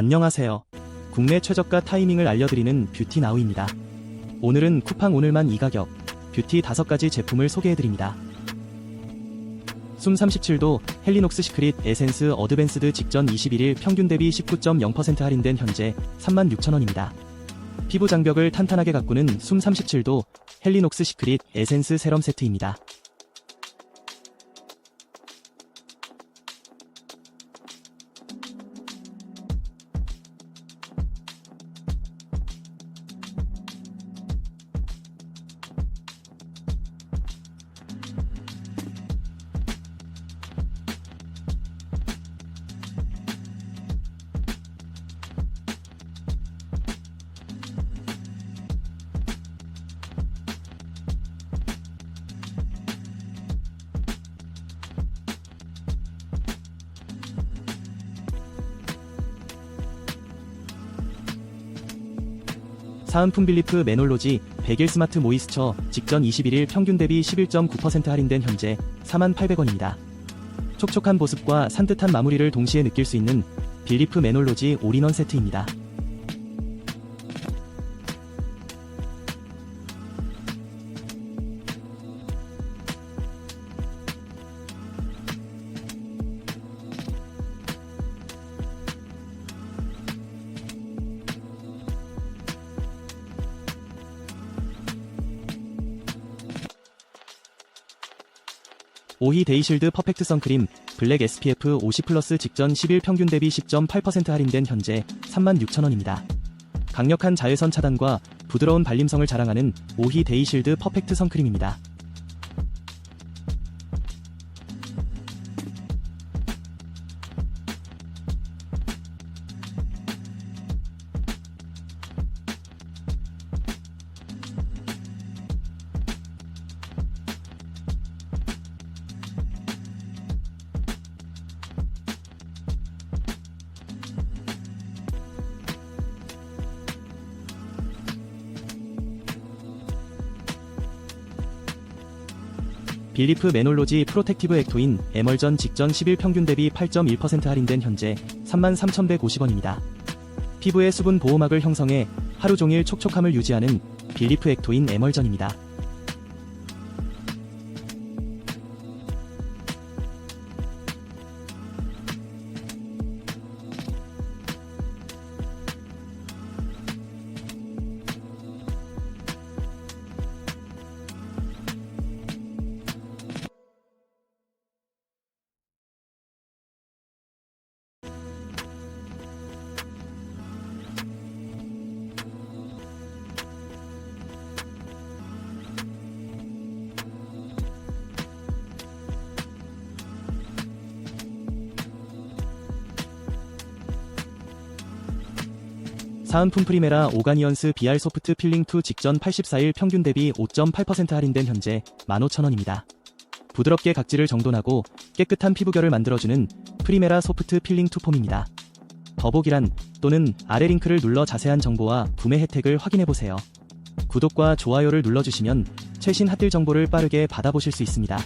안녕하세요. 국내 최저가 타이밍을 알려드리는 뷰티 나우입니다. 오늘은 쿠팡 오늘만 이 가격, 뷰티 5가지 제품을 소개해드립니다. 숨 37도 헬리녹스 시크릿 에센스 어드밴스드 직전 21일 평균 대비 19.0% 할인된 현재 36,000원입니다. 피부 장벽을 탄탄하게 가꾸는 숨 37도 헬리녹스 시크릿 에센스 세럼 세트입니다. 사은품 빌리프 메놀로지 100일 스마트 모이스처 직전 21일 평균 대비 11.9% 할인된 현재 4,800원입니다. 촉촉한 보습과 산뜻한 마무리를 동시에 느낄 수 있는 빌리프 메놀로지 올인원 세트입니다. 오히 데이실드 퍼펙트 선크림 블랙 SPF 50 플러스 직전 10일 평균 대비 10.8% 할인된 현재 36,000원입니다. 강력한 자외선 차단과 부드러운 발림성을 자랑하는 오히 데이실드 퍼펙트 선크림입니다. 빌리프 메놀로지 프로텍티브 액토인 에멀전 직전 10일 평균 대비 8.1% 할인된 현재 33,150원입니다. 피부의 수분 보호막을 형성해 하루 종일 촉촉함을 유지하는 빌리프 액토인 에멀전입니다. 사은품 프리메라 오가니언스 BR 소프트 필링 2 직전 84일 평균 대비 5.8% 할인된 현재 15,000원입니다. 부드럽게 각질을 정돈하고 깨끗한 피부결을 만들어주는 프리메라 소프트 필링 2 폼입니다. 더보기란 또는 아래 링크를 눌러 자세한 정보와 구매 혜택을 확인해보세요. 구독과 좋아요를 눌러주시면 최신 핫딜 정보를 빠르게 받아보실 수 있습니다.